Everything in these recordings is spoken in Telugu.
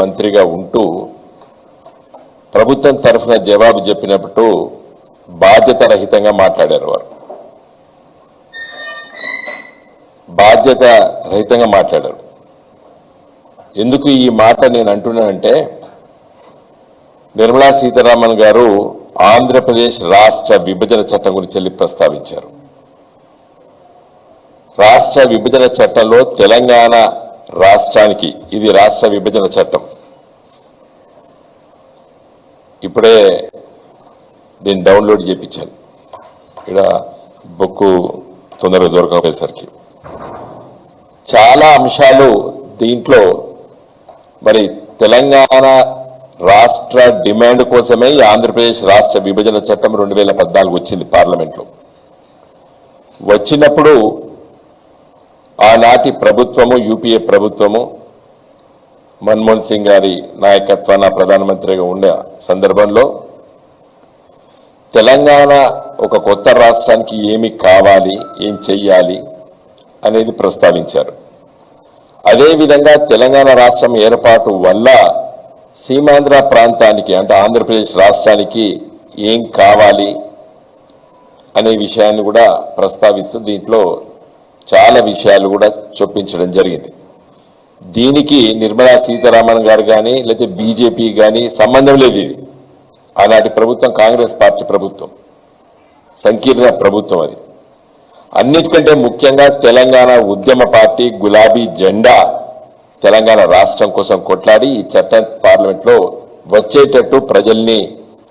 మంత్రిగా ఉంటూ ప్రభుత్వం తరఫున జవాబు చెప్పినప్పుడు బాధ్యత రహితంగా మాట్లాడారు వారు. బాధ్యత రహితంగా మాట్లాడారు. ఎందుకు ఈ మాట నేను అంటున్నానంటే నిర్మలా సీతారామన్ గారు ఆంధ్రప్రదేశ్ రాష్ట్ర విభజన చట్టం గురించి వెళ్ళి ప్రస్తావించారు. రాష్ట్ర విభజన చట్టంలో తెలంగాణ రాష్ట్రానికి ఇది రాష్ట్ర విభజన చట్టం. ఇప్పుడే దీన్ని డౌన్లోడ్ చేయించాను ఇక్కడ బుక్ తొందరగా దొరకపోయేసరికి చాలా అంశాలు దీంట్లో మరి తెలంగాణ రాష్ట్ర డిమాండ్ కోసమే ఈ ఆంధ్రప్రదేశ్ రాష్ట్ర విభజన చట్టం రెండు వేల పద్నాలుగు వచ్చింది పార్లమెంట్లో. వచ్చినప్పుడు ఆనాటి ప్రభుత్వము యూపీఏ ప్రభుత్వము మన్మోహన్ సింగ్ గారి నాయకత్వాన ప్రధానమంత్రిగా ఉండే సందర్భంలో తెలంగాణ ఒక కొత్త రాష్ట్రానికి ఏమి కావాలి ఏం చెయ్యాలి అనేది ప్రస్తావించారు. అదేవిధంగా తెలంగాణ రాష్ట్రం ఏర్పాటు వల్ల సీమాంధ్ర ప్రాంతానికి అంటే ఆంధ్రప్రదేశ్ రాష్ట్రానికి ఏం కావాలి అనే విషయాన్ని కూడా ప్రస్తావిస్తూ దీంట్లో చాలా విషయాలు కూడా చొప్పించడం జరిగింది. దీనికి నిర్మలా సీతారామన్ గారు కానీ లేకపోతే బీజేపీ కానీ సంబంధం లేదు ఇది. ఆనాటి ప్రభుత్వం కాంగ్రెస్ పార్టీ ప్రభుత్వం. సంకీర్ణ ప్రభుత్వం అది. అన్నిటికంటే ముఖ్యంగా తెలంగాణ ఉద్యమ పార్టీ గులాబీ జెండా తెలంగాణ రాష్ట్రం కోసం కొట్లాడి ఈ చట్టం పార్లమెంట్లో వచ్చేటట్టు ప్రజల్ని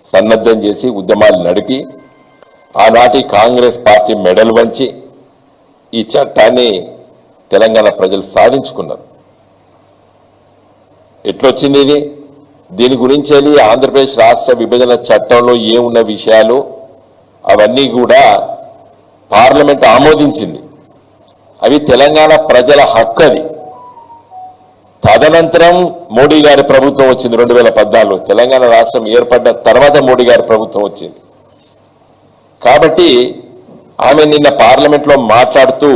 సన్నద్ధం చేసి ఉద్యమాలు నడిపి ఆనాటి కాంగ్రెస్ పార్టీ మెడల్ వంచి ఈ చట్టాన్ని తెలంగాణ ప్రజలు సాధించుకున్నారు. ఎట్లొచ్చింది ఇది? దీని గురించి ఆంధ్రప్రదేశ్ రాష్ట్ర విభజన చట్టంలో ఏమున్న విషయాలు అవన్నీ కూడా పార్లమెంట్ ఆమోదించింది. అవి తెలంగాణ ప్రజల హక్కు అది తదనంతరం మోడీ గారి ప్రభుత్వం వచ్చింది రెండు వేల పద్నాలుగు తెలంగాణ రాష్ట్రం ఏర్పడ్డ తర్వాత మోడీ గారి ప్రభుత్వం వచ్చింది. కాబట్టి ఆమె నిన్న పార్లమెంట్లో మాట్లాడుతూ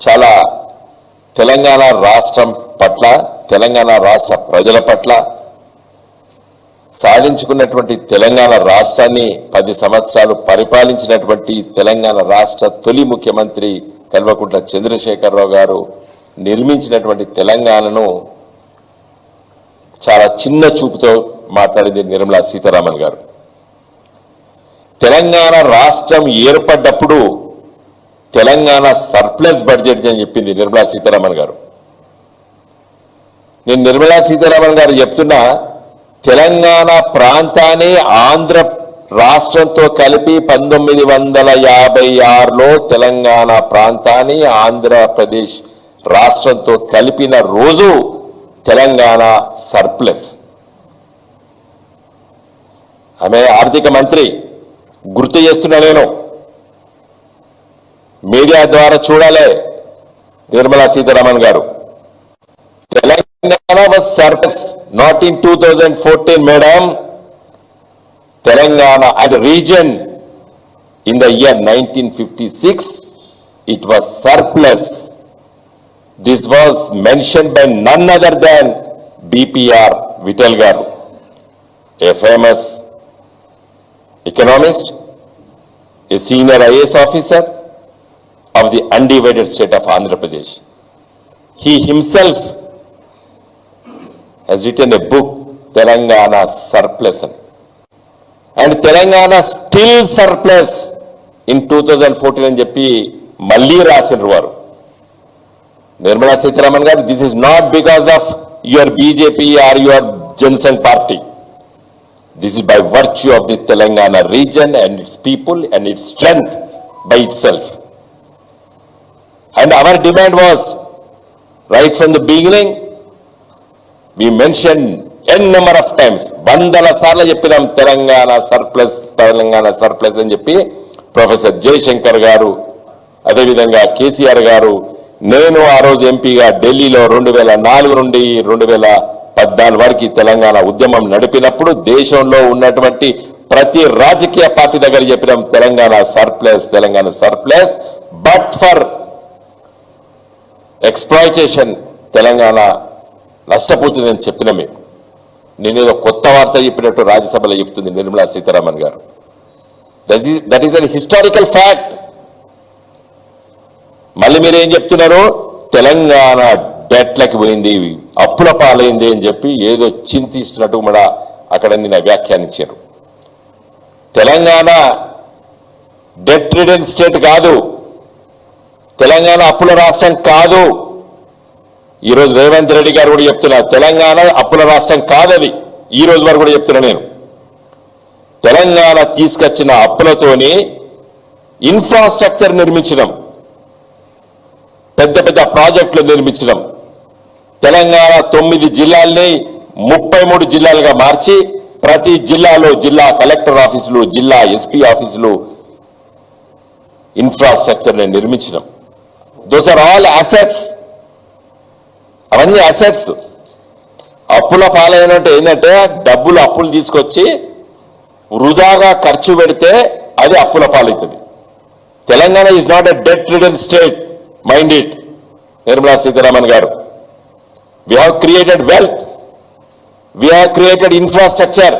చాలా తెలంగాణ రాష్ట్రం పట్ల తెలంగాణ రాష్ట్ర ప్రజల పట్ల సాధించుకున్నటువంటి తెలంగాణ రాష్ట్రాన్ని పది సంవత్సరాలు పరిపాలించినటువంటి తెలంగాణ రాష్ట్ర తొలి ముఖ్యమంత్రి కల్వకుంట్ల చంద్రశేఖరరావు గారు నిర్మించినటువంటి తెలంగాణను చాలా చిన్న చూపుతో మాట్లాడింది నిర్మలా సీతారామన్ గారు. తెలంగాణ రాష్ట్రం ఏర్పడ్డప్పుడు తెలంగాణ సర్ప్లస్ బడ్జెట్ అని చెప్పింది నిర్మలా సీతారామన్ గారు. నేను నిర్మలా సీతారామన్ గారు చెప్తున్నా తెలంగాణ ప్రాంతాన్ని ఆంధ్ర రాష్ట్రంతో కలిపి పంతొమ్మిది వందల యాభై ఆరులో తెలంగాణ ప్రాంతాన్ని ఆంధ్రప్రదేశ్ రాష్ట్రంతో కలిపిన రోజు తెలంగాణ సర్ప్లస్. ఆమె ఆర్థిక మంత్రి. గుర్తు చేస్తున్నా నేను. మీడియా ద్వారా చూడాలి Nirmala Sitharaman garu. Telangana was surplus not in two thousand fourteen madam Telangana as a region in the year nineteen fifty six it was surplus this was mention by none other than BPR Vittal garu a famous economist, a senior IAS officer of the undivided state of Andhra Pradesh. He himself has written a book, Telangana Surplus. And Telangana still surplus in 2014 అని చెప్పి మళ్ళీ రాసినారు వారు Nirmala Sitharaman garu this is not because of your BJP or your Jana Sangh party This is by virtue of the Telangana region and its people and its strength by itself. And our demand was, right from the beginning, we mentioned n number of times, వందల సార్లు చెప్పినాం తెలంగాణ సర్ప్లస్ తెలంగాణ సర్ప్లస్ అని చెప్పి ప్రొఫెసర్ జయశంకర్ గారు అదేవిధంగా కేసీఆర్ గారు నేను ఆ రోజు ఎంపీగా ఢిల్లీలో రెండు వేల నాలుగు నుండి రెండు వేల పద్నాలుగు వరకు తెలంగాణ ఉద్యమం నడిపినప్పుడు దేశంలో ఉన్నటువంటి ప్రతి రాజకీయ పార్టీ దగ్గర చెప్పినాం Telangana surplus Telangana surplus but for exploitation Telangana నష్టపోతుందని చెప్పినమే నేనేదో కొత్త వార్త చెప్పినట్టు రాజ్యసభలో చెప్తుంది Nirmala Sitharaman garu. That is that is an historical fact మళ్ళీ మీరు ఏం చెప్తున్నారు? తెలంగాణ డెట్లకి పోయింది. అప్పుల పాలైంది అని చెప్పి ఏదో చింతిస్తున్నట్టు కూడా అక్కడ నిన్న వ్యాఖ్యానించారు. తెలంగాణ డెట్ రిడెన్ స్టేట్ కాదు. తెలంగాణ అప్పుల రాష్ట్రం కాదు. ఈరోజు రేవంత్ రెడ్డి గారు కూడా చెప్తున్నారు తెలంగాణ అప్పుల రాష్ట్రం కాదది. ఈ రోజు వరకు కూడా చెప్తున్నా నేను. తెలంగాణ తీసుకొచ్చిన అప్పులతోని ఇన్ఫ్రాస్ట్రక్చర్ నిర్మించడం పెద్ద పెద్ద ప్రాజెక్టులు నిర్మించడం తెలంగాణ తొమ్మిది జిల్లాల్ని ముప్పై మూడు జిల్లాలుగా మార్చి ప్రతి జిల్లాలో జిల్లా కలెక్టర్ ఆఫీసులు జిల్లా ఎస్పీ ఆఫీసులు ఇన్ఫ్రాస్ట్రక్చర్ నిర్మించడం దోస్ ఆర్ ఆల్ అసెట్స్ అవన్నీ అసెట్స్ అప్పుల పాలైనట్టు ఏంటంటే డబ్బులు అప్పులు తీసుకొచ్చి వృధాగా ఖర్చు పెడితే అది అప్పుల పాలవుతుంది Telangana is not a debt ridden state mind it Nirmala Sitharaman garu. We have created wealth. We have created infrastructure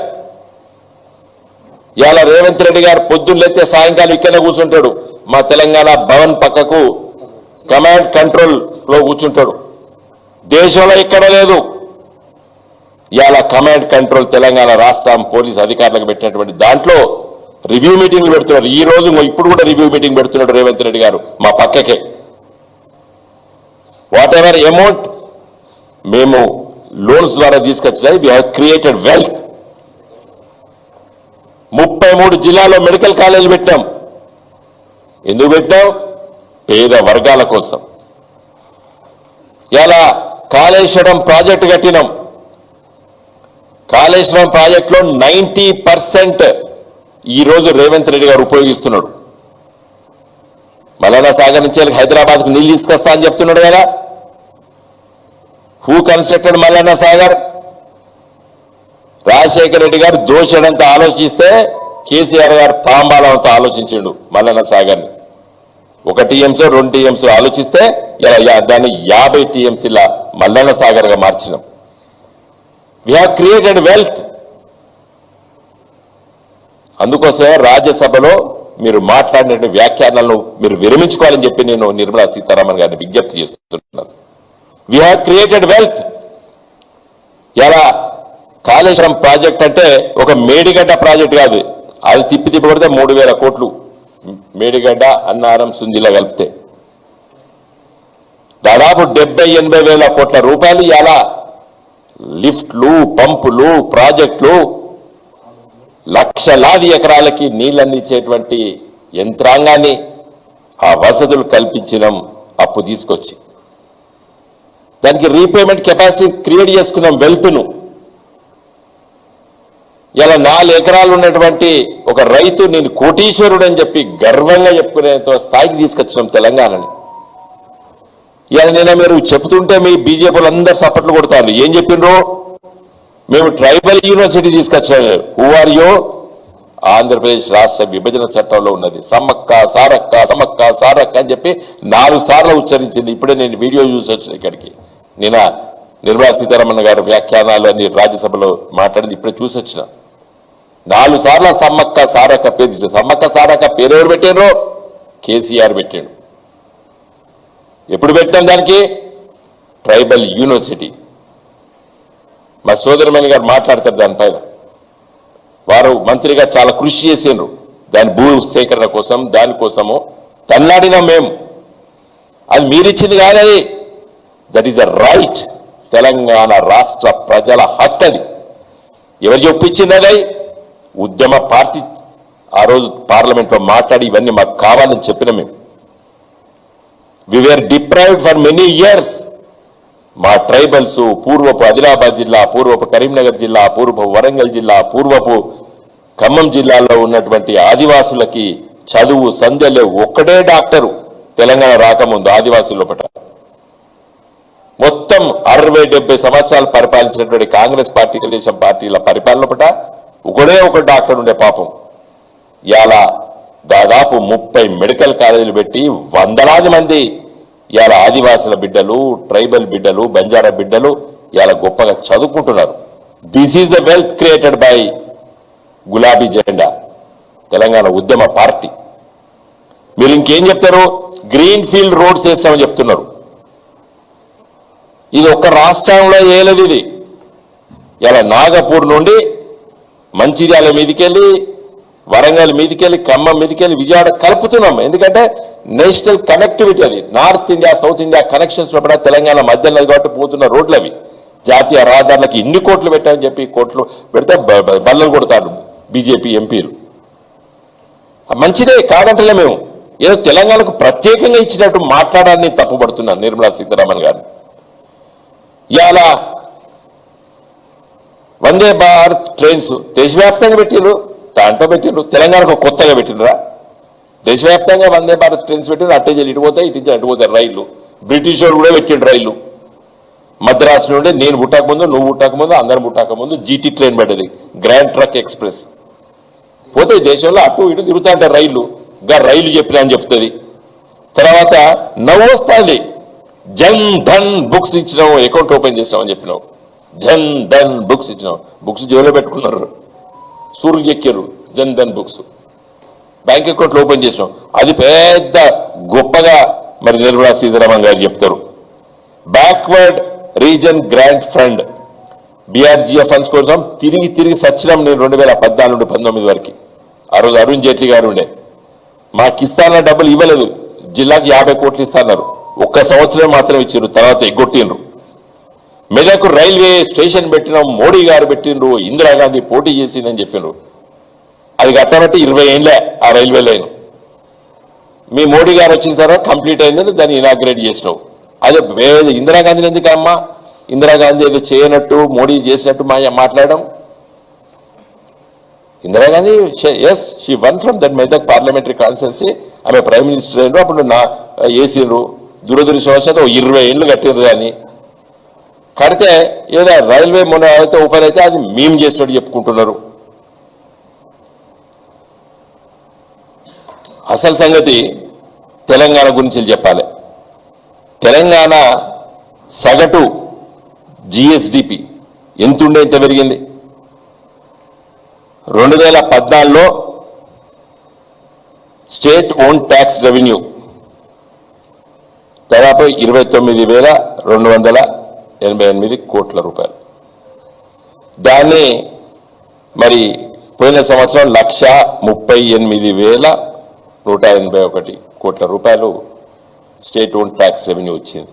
ఇవాళ రేవంత్ రెడ్డి గారు పొద్దున్నైతే సాయంకాలం ఇక్కడనే కూర్చుంటాడు. మా తెలంగాణ భవన్ పక్కకు కమాండ్ కంట్రోల్లో కూర్చుంటాడు. దేశంలో ఇక్కడ లేదు. ఇవాళ కమాండ్ కంట్రోల్ తెలంగాణ రాష్ట్రం పోలీస్ అధికారులకు పెట్టినటువంటి దాంట్లో రివ్యూ మీటింగ్లు పెడుతున్నారు. ఈ రోజు ఇప్పుడు కూడా రివ్యూ మీటింగ్ పెడుతున్నాడు రేవంత్ రెడ్డి గారు మా పక్కకే. వాట్ ఎవర్ అమౌంట్ మేము లోన్స్ ద్వారా తీసుకొచ్చినది. వి క్రియేటెడ్ వెల్త్ ముప్పై మూడు జిల్లాలో మెడికల్ కాలేజీలు పెట్టాం ఎందుకు పెట్టాం పేద వర్గాల కోసం. ఇలా కాళేశ్వరం ప్రాజెక్టు కట్టినాం. కాళేశ్వరం ప్రాజెక్టులో నైంటీ పర్సెంట్ ఈరోజు రేవంత్ రెడ్డి గారు ఉపయోగిస్తున్నాడు. మలానా సాగర్ నుంచి హైదరాబాద్కు నీళ్ళు తీసుకొస్తా అని చెప్తున్నాడు కదా. హూ కన్స్ట్రక్టెడ్ మల్లన్న సాగర్ రాజశేఖర రెడ్డి గారు దోషడంత ఆలోచిస్తే కేసీఆర్ గారు తాంబాలంత ఆలోచించిండు మల్లన్న సాగర్ని ఒక టీఎంసీ రెండు టీఎంసీ ఆలోచిస్తే ఇలా దాన్ని యాభై టీఎంసీల మల్లన్న సాగర్గా మార్చినాం. వి హ్యావ్ క్రియేటెడ్ వెల్త్ అందుకోసమే రాజ్యసభలో మీరు మాట్లాడిన వ్యాఖ్యానాలను మీరు విరమించుకోవాలని చెప్పి నేను నిర్మలా సీతారామన్ గారిని విజ్ఞప్తి చేస్తున్నాను. వి హ్యావ్ క్రియేటెడ్ వెల్త్ ఎలా? కాళేశ్వరం ప్రాజెక్ట్ అంటే ఒక మేడిగడ్డ ప్రాజెక్ట్ కాదు. అది తిప్పి తిప్పి కొడితే మూడు వేల కోట్లు. మేడిగడ్డ అన్నారం సుందిలా కలిపితే. దాదాపు డెబ్బై ఎనభై వేల కోట్ల రూపాయలు ఇలా లిఫ్ట్లు పంపులు ప్రాజెక్టులు. లక్షలాది ఎకరాలకి నీళ్ళందించేటువంటి యంత్రాంగాన్ని ఆ వసతులు కల్పించడం అప్పు తీసుకొచ్చి. దానికి రీపేమెంట్ కెపాసిటీ క్రియేట్ చేసుకున్నాం వెల్త్ను. ఇలా నాలుగు ఎకరాలు ఉన్నటువంటి ఒక రైతు నేను కోటీశ్వరుడు అని చెప్పి గర్వంగా చెప్పుకునే స్థాయికి తీసుకొచ్చినాం తెలంగాణని. ఇలా నేను మీరు చెప్తుంటే మీ బీజేపీలు అందరు సపోర్ట్లు కొడతారు ఏం చెప్పిండ్రు? మేము ట్రైబల్ యూనివర్సిటీ తీసుకొచ్చాము హూ ఆంధ్రప్రదేశ్ రాష్ట్ర విభజన చట్టంలో ఉన్నది. సమ్మక్క సారక్క సమ్మక్క సారక్క అని చెప్పి నాలుగు సార్లు ఉచ్చరించింది. ఇప్పుడే నేను వీడియో చూసి వచ్చిన ఇక్కడికి. నిన్న నిర్మలా సీతారామన్ గారు వ్యాఖ్యానాలు అని రాజ్యసభలో మాట్లాడింది ఇప్పుడే చూసి వచ్చిన. నాలుగు సార్లు సమ్మక్క సారక్క పేరు తీసారు సమ్మక్క సారక్క పేరు ఎవరు పెట్టారో? కేసీఆర్ పెట్టాడు. ఎప్పుడు పెట్టాం దానికి? Tribal university. మా సోదరమణి గారు మాట్లాడతారు దానిపైన వారు మంత్రిగా చాలా కృషి చేసిండ్రు. దాని భూ సేకరణ కోసం దానికోసము తన్నాడినాం మేము. అది మీరిచ్చింది కాదు అది. That is a right Telangana రాష్ట్ర ప్రజల హక్కది ఎవరు చెప్పించింది ఉద్యమ పార్టీ ఆ రోజు పార్లమెంట్లో మాట్లాడి ఇవన్నీ మాకు కావాలని చెప్పిన మేము. We were deprived for many years మా ట్రైబల్స్ పూర్వపు ఆదిలాబాద్ జిల్లా పూర్వపు కరీంనగర్ జిల్లా పూర్వపు వరంగల్ జిల్లా పూర్వపు ఖమ్మం జిల్లాలో ఉన్నటువంటి ఆదివాసులకి చదువు సంధ్యలే ఒక్కడే డాక్టరు. తెలంగాణ రాకముందు ఆదివాసుల లోపట అరవై డెబ్బై సంవత్సరాలు పరిపాలించినటువంటి కాంగ్రెస్ పార్టీ తెలుగుదేశం పార్టీల పరిపాలన పట ఒకడే ఒక డాక్టర్ ఉండే పాపం. ఇలా దాదాపు ముప్పై మెడికల్ కాలేజీలు పెట్టి వందలాది మంది ఇవాళ ఆదివాసుల బిడ్డలు ట్రైబల్ బిడ్డలు బంజారా బిడ్డలు ఇవాళ గొప్పగా చదువుకుంటున్నారు. This is the wealth created by గులాబీ జెండా తెలంగాణ ఉద్యమ పార్టీ. మీరు ఇంకేం చెప్తారు? గ్రీన్ ఫీల్డ్ రోడ్స్ వేస్తామని చెప్తున్నారు. ఇది ఒక్క రాష్ట్రంలో ఏలది ఇది. ఇలా నాగపూర్ నుండి మంచిర్యాల మీదికెళ్ళి వరంగల్ మీదికెళ్ళి ఖమ్మం మీదికెళ్ళి విజయవాడ కలుపుతున్నాం. ఎందుకంటే నేషనల్ కనెక్టివిటీ అది. North India south India connections కూడా తెలంగాణ మధ్యలో కాబట్టి పోతున్న రోడ్లు అవి జాతీయ రహదారులకు ఇన్ని కోట్లు పెట్టామని చెప్పి కోట్లు పెడితే బల్లలు కొడతారు బీజేపీ ఎంపీలు. మంచిదే కాదంటలే మేము. ఏదో తెలంగాణకు ప్రత్యేకంగా ఇచ్చినట్టు మాట్లాడాలని తప్పుపడుతున్నాను నిర్మలా సీతారామన్ గారిని ఇవాళ వందే భారత్ ట్రైన్స్ దేశవ్యాప్తంగా పెట్టిండ్రు దాంట్లో పెట్టిండ్రు తెలంగాణకు కొత్తగా పెట్టినరా దేశవ్యాప్తంగా వందే భారత్ ట్రైన్స్ పెట్టిండ్రు అట్టే చెల్లి ఇటు పోతాయి ఇటు నుంచి అటు పోతాయి రైళ్ళు బ్రిటిష్ వాళ్ళు కూడా పెట్టిండ్రు రైళ్ళు మద్రాసు నుండి నేను పుట్టక ముందు నువ్వు పుట్టకముందు అందరం పుట్టాక ముందు జీటీ ట్రైన్ పడ్డది గ్రాండ్ ట్రక్ ఎక్స్ప్రెస్. పోతే దేశంలో అటు ఇటు తిరుగుతా ఉంటారు రైళ్ళు ఇంకా రైలు చెప్పినా అని చెప్తుంది. తర్వాత నవ్వు వస్తుంది జన్ ధన్ బుక్స్ ఇచ్చినావు అకౌంట్ ఓపెన్ చేసినావు అని చెప్పినావు. జన్ ధన్ బుక్స్ ఇచ్చినావు. బుక్స్ జోలో పెట్టుకున్నారు. సూర్యులు ఎక్కారు జన్ ధన్ బుక్స్. బ్యాంక్ అకౌంట్లు ఓపెన్ చేసినాం. అది పెద్ద గొప్పగా మరి నిర్మలా సీతారామన్ గారు చెప్తారు. Backward region grant fund BRGF funds కోసం తిరిగి తిరిగి సచ్చినాం నేను రెండు వేల పద్నాలుగు పంతొమ్మిది వరకు. ఆ రోజు అరుణ్ జైట్లీ గారు ఉండే. మాకు ఇస్తాన డబ్బులు ఇవ్వలేదు. జిల్లాకి యాభై కోట్లు ఇస్తాన్నారు. ఒక్క సంవత్సరం మాత్రం ఇచ్చారు తర్వాత ఎగ్గొట్టిండ్రు. మెదక్ రైల్వే స్టేషన్ పెట్టిన మోడీ గారు పెట్టిండ్రు ఇందిరాగాంధీ పోటీ చేసిందని చెప్పిండ్రు. అది కట్టబట్టి ఇరవై ఏళ్ళే ఆ రైల్వే లైన్. మీ మోడీ గారు వచ్చిన తర్వాత కంప్లీట్ అయిందని దాన్ని ఇనాగ్రేట్ చేసినావు. అదే ఇందిరాగాంధీని ఎందుకమ్మా? ఇందిరాగాంధీ ఏదో చేయనట్టు మోడీ చేసినట్టు మా మాట్లాడడం. Indira Gandhi yes she won from that Medak parliamentary constituency ఆమె ప్రైమ్ మినిస్టర్ అయినరు అప్పుడు నా వేసిండ్రు దురదృష్టవశాత్తు ఓ ఇరవై ఏళ్ళు కట్టిండ్రు కానీ కడితే ఏదో రైల్వే మొన్న అయితే ఓపెన్ అయితే అది మేము చేసినట్టు చెప్పుకుంటున్నారు. అసలు సంగతి తెలంగాణ గురించి చెప్పాలి. తెలంగాణ సగటు జిఎస్డిపి ఎంతుండే ఇంత పెరిగింది. రెండు వేల పద్నాలుగులో స్టేట్ ఓన్ ట్యాక్స్ రెవెన్యూ దాదాపు ఇరవై తొమ్మిది వేల రెండు వందల ఎనభై ఎనిమిది కోట్ల రూపాయలు. దాన్ని మరి పోయిన సంవత్సరం లక్ష ముప్పై ఎనిమిది వేల నూట ఎనభై ఒకటి కోట్ల రూపాయలు స్టేట్ ఓన్ ట్యాక్స్ రెవెన్యూ వచ్చింది.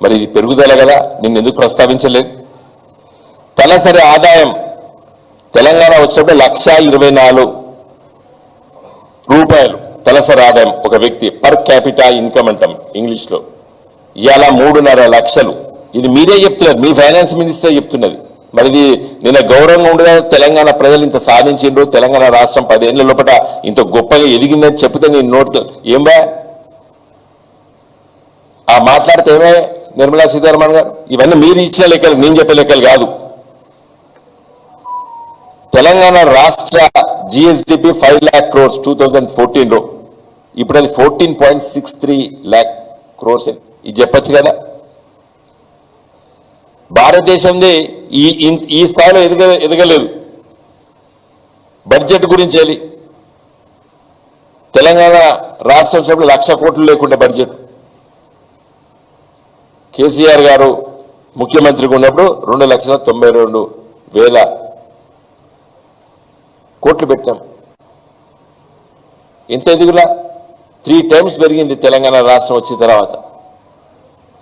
మరి ఇది పెరుగుదల కదా నిన్ను ఎందుకు ప్రస్తావించలేదు? తలసరి ఆదాయం తెలంగాణ వచ్చినప్పుడు లక్ష ఇరవై నాలుగు రూపాయలు. తలసరి ఆదాయం ఒక వ్యక్తి పర్ క్యాపిటా ఇన్కమ్ అంటాం ఇంగ్లీష్లో ఇవాళ మూడున్నర లక్షలు. ఇది మీరే చెప్తున్నారు మీ ఫైనాన్స్ మినిస్టర్ చెప్తున్నది. మరి ఇది నిన్న గౌరవంగా ఉండగా తెలంగాణ ప్రజలు ఇంత సాధించిండ్రు? తెలంగాణ రాష్ట్రం పదేళ్ళ లోపల ఇంత గొప్పగా ఎదిగిందని చెప్తే నేను నోట్ ఏం బా? ఆ మాట్లాడితే ఏమే నిర్మలా సీతారామన్ గారు? ఇవన్నీ మీరు ఇచ్చిన లెక్కలు నేను చెప్పే లెక్కలు కాదు. తెలంగాణ రాష్ట్ర GSDP five lakh crores two thousand ఫోర్టీన్లో ఇప్పుడు అది fourteen point six three lakh crores ఇది చెప్పచ్చు కదా? భారతదేశంది ఈ ఈ స్థాయిలో ఎదగ ఎదగలేదు. బడ్జెట్ గురించి వెళ్ళి తెలంగాణ రాష్ట్ర సభలో లక్ష కోట్లు లేకుండా బడ్జెట్. కేసీఆర్ గారు ముఖ్యమంత్రిగా ఉన్నప్పుడు రెండు లక్షల తొంభై రెండు వేల కోట్లు పెట్టాం. ఎంత ఎదుగులా త్రీ టైమ్స్ పెరిగింది తెలంగాణ రాష్ట్రం వచ్చిన తర్వాత.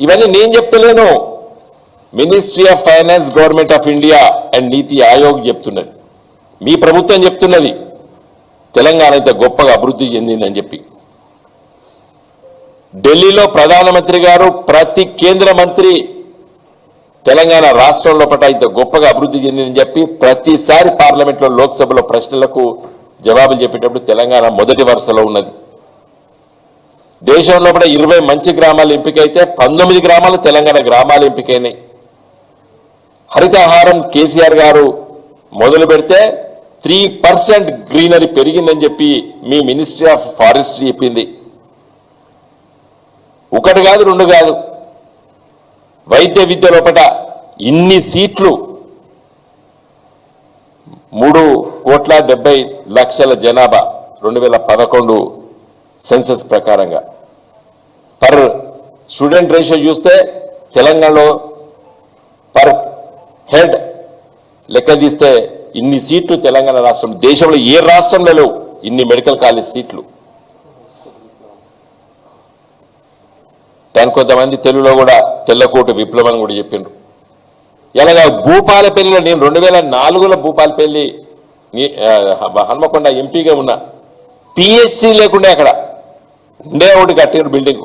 ఇవన్నీ నేను చెప్తలేను. Ministry of finance government of India and NITI Aayog చెప్తున్నది. మీ ప్రభుత్వం చెప్తున్నది. తెలంగాణ ఇంత గొప్పగా అభివృద్ధి చెందిందని చెప్పి. ఢిల్లీలో ప్రధానమంత్రి గారు ప్రతి కేంద్ర మంత్రి తెలంగాణ రాష్ట్రంలో పట ఇంత గొప్పగా అభివృద్ధి చెందిందని చెప్పి ప్రతిసారి పార్లమెంట్లో లోక్సభలో ప్రశ్నలకు జవాబులు చెప్పేటప్పుడు తెలంగాణ మొదటి వరుసలో ఉన్నది. దేశంలో కూడా ఇరవై మంచి గ్రామాలు ఎంపికైతే పంతొమ్మిది గ్రామాలు తెలంగాణ గ్రామాలు ఎంపికైనాయి. హరితహారం కేసీఆర్ గారు మొదలు పెడితే త్రీ పర్సెంట్ గ్రీనరీ పెరిగిందని చెప్పి మీ మినిస్ట్రీ ఆఫ్ ఫారెస్ట్రీ చెప్పింది. ఒకటి కాదు రెండు కాదు. వైద్య విద్య లోపల ఇన్ని సీట్లు మూడు కోట్ల డెబ్బై లక్షల జనాభా రెండు వేల పదకొండు సెన్సస్ ప్రకారంగా. పర్ స్టూడెంట్ రేషియో చూస్తే తెలంగాణలో పర్ హెడ్ లెక్క తీస్తే ఇన్ని సీట్లు తెలంగాణ రాష్ట్రం దేశంలో ఏ రాష్ట్రంలో లేవు ఇన్ని మెడికల్ కాలేజ్ సీట్లు. దాని కొంతమంది తెలుగులో కూడా తెల్లకోటు విప్లవం కూడా చెప్పిండ్రు. ఎలాగా భూపాలపల్లిలో నేను రెండు వేల నాలుగులో భూపాలపల్లి నీ- హన్మకొండ ఎంపీగా ఉన్నా. పిహెచ్సి లేకుండే అక్కడ ఉండే ఒకటి కట్టిన బిల్డింగ్.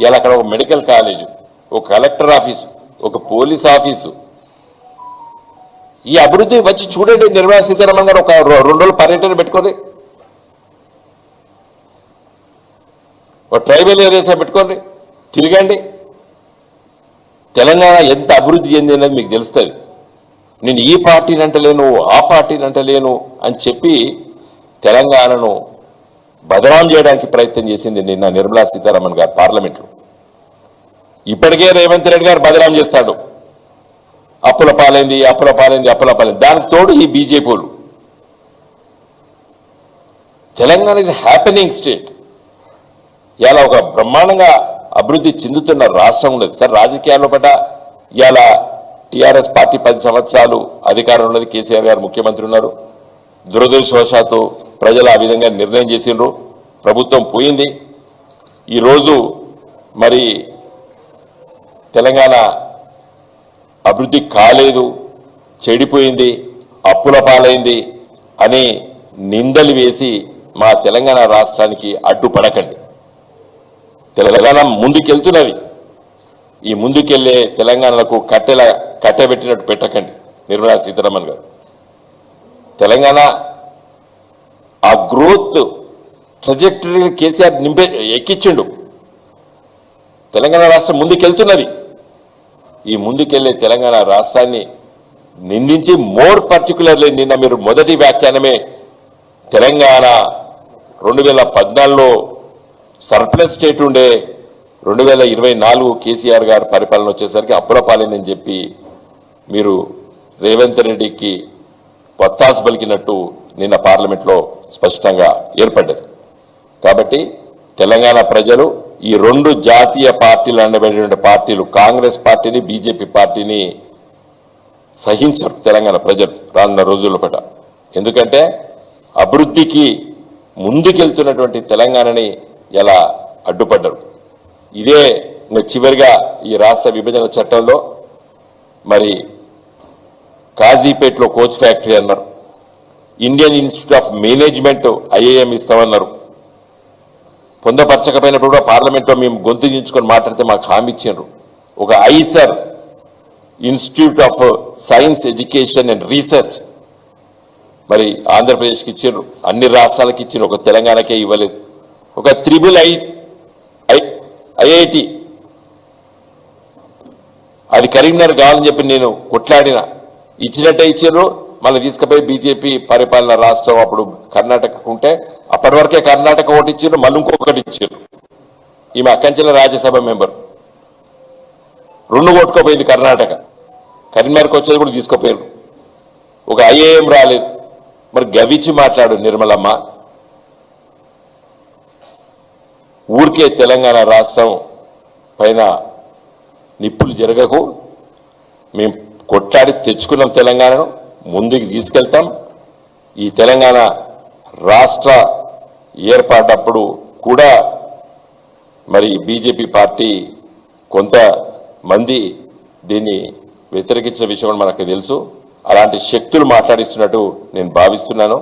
ఇలా అక్కడ ఒక మెడికల్ కాలేజ్ ఒక కలెక్టర్ ఆఫీసు ఒక పోలీస్ ఆఫీసు. ఈ అభివృద్ధి వచ్చి చూడండి నిర్మలా సీతారామన్ గారు ఒక రెండు రోజులు పర్యటన పెట్టుకోండి ఒక ట్రైబల్ ఏరియాస్ పెట్టుకోండి తిరగండి. తెలంగాణ ఎంత అభివృద్ధి చెందినది మీకు తెలుస్తుంది. నేను ఈ పార్టీని అంటలేను ఆ పార్టీని అంటలేను అని చెప్పి తెలంగాణను బదనాం చేయడానికి ప్రయత్నం చేసింది నిన్న నిర్మలా సీతారామన్ గారు పార్లమెంట్లో. ఇప్పటికే రేవంత్ రెడ్డి గారు బదనాం చేస్తాడు. అప్పుల పాలైంది అప్పుల పాలైంది అప్పుల పాలైంది. దానికి తోడు ఈ బీజేపీలు తెలంగాణ ఇస్ హ్యాపెనింగ్ స్టేట్ ఇలా ఒక బ్రహ్మాండంగా అభివృద్ధి చెందుతున్న రాష్ట్రం ఉన్నది. సార్ రాజకీయాల్లో పట్ల ఇవాళ టిఆర్ఎస్ పార్టీ పది సంవత్సరాలు అధికారం ఉన్నది. కేసీఆర్ గారు ముఖ్యమంత్రి ఉన్నారు. దురదృష్టవశాత్తు ప్రజలు ఆ విధంగా నిర్ణయం చేసిండ్రు. ప్రభుత్వం పోయింది. ఈరోజు మరి తెలంగాణ అభివృద్ధి కాలేదు చెడిపోయింది అప్పుల పాలైంది అని నిందలు వేసి మా తెలంగాణ రాష్ట్రానికి అడ్డుపడకండి. తెలంగాణ ముందుకెళ్తున్నవి. ఈ ముందుకెళ్ళే తెలంగాణకు కట్టెల కట్టెబెట్టినట్టు పెట్టకండి నిర్మలా సీతారామన్ గారు. తెలంగాణ ఆ గ్రోత్ ట్రజెక్టరీ కేసీఆర్ నింపే ఎక్కించిండు. తెలంగాణ రాష్ట్రం ముందుకెళ్తున్నది. ఈ ముందుకెళ్ళే తెలంగాణ రాష్ట్రాన్ని నిందించి మోర్ పర్టికులర్లీ నిన్న మీరు మొదటి వ్యాఖ్యానమే తెలంగాణ రెండు వేల పద్నాలుగులో సర్ప్లస్ స్టేట్ ఉండే రెండు వేల ఇరవై నాలుగు కేసీఆర్ గారు పరిపాలన వచ్చేసరికి అప్పులపాలిందని చెప్పి మీరు రేవంత్ రెడ్డికి పొత్తాసు పలికినట్టు నిన్న పార్లమెంట్లో స్పష్టంగా ఏర్పడ్డది. కాబట్టి తెలంగాణ ప్రజలు ఈ రెండు జాతీయ పార్టీలు అనబడిన పార్టీలు కాంగ్రెస్ పార్టీని బీజేపీ పార్టీని సహించరు తెలంగాణ ప్రజలు రానున్న రోజుల పట ఎందుకంటే అభివృద్ధికి ముందుకెళ్తున్నటువంటి తెలంగాణని ఎలా అడ్డుపడ్డరు. ఇదే చివరిగా ఈ రాష్ట్ర విభజన చట్టంలో మరి కాజీపేటలో కోచ్ ఫ్యాక్టరీ అన్నారు. Indian Institute of Management IAM ఇస్తామన్నారు. పొందపరచకపోయినప్పుడు కూడా పార్లమెంట్లో మేము గొంతు దించుకొని మాట్లాడితే మాకు హామీ ఇచ్చిండ్రు. ఒక IISER Institute of Science Education and Research మరి ఆంధ్రప్రదేశ్కి ఇచ్చిండ్రు. అన్ని రాష్ట్రాలకు ఇచ్చిండ్రు. ఒక తెలంగాణకే ఇవ్వలేదు. ఒక త్రిబుల్ ఐ ఐఐటి. అది కరీంనగర్ కావాలని చెప్పి నేను కొట్లాడిన. ఇచ్చినట్టే ఇచ్చారు మళ్ళీ తీసుకుపోయి బీజేపీ పరిపాలన రాష్ట్రం అప్పుడు కర్ణాటకకు ఉంటే అప్పటి వరకే కర్ణాటక ఒకటి ఇచ్చారు మళ్ళీ ఇంకొకటి ఇచ్చారు ఈమె అక్కంచెల రాజ్యసభ మెంబర్. రెండు కొట్టుకోపోయింది కర్ణాటక. కరీంనగర్కి వచ్చేది కూడా తీసుకుపోయారు ఒక ఐఏఎం రాలేదు. మరి గవిచ్చి మాట్లాడు నిర్మలమ్మ. ఊరికే తెలంగాణ రాష్ట్రం పైన నిప్పులు జరగకు. మేము కొట్లాడి తెచ్చుకున్నాం తెలంగాణను ముందుకు తీసుకెళ్తాం. ఈ తెలంగాణ రాష్ట్ర ఏర్పాటప్పుడు కూడా మరి బీజేపీ పార్టీ కొంతమంది దీన్ని వ్యతిరేకించిన విషయం మనకు తెలుసు. అలాంటి శక్తులు మాట్లాడిస్తున్నట్టు నేను భావిస్తున్నాను.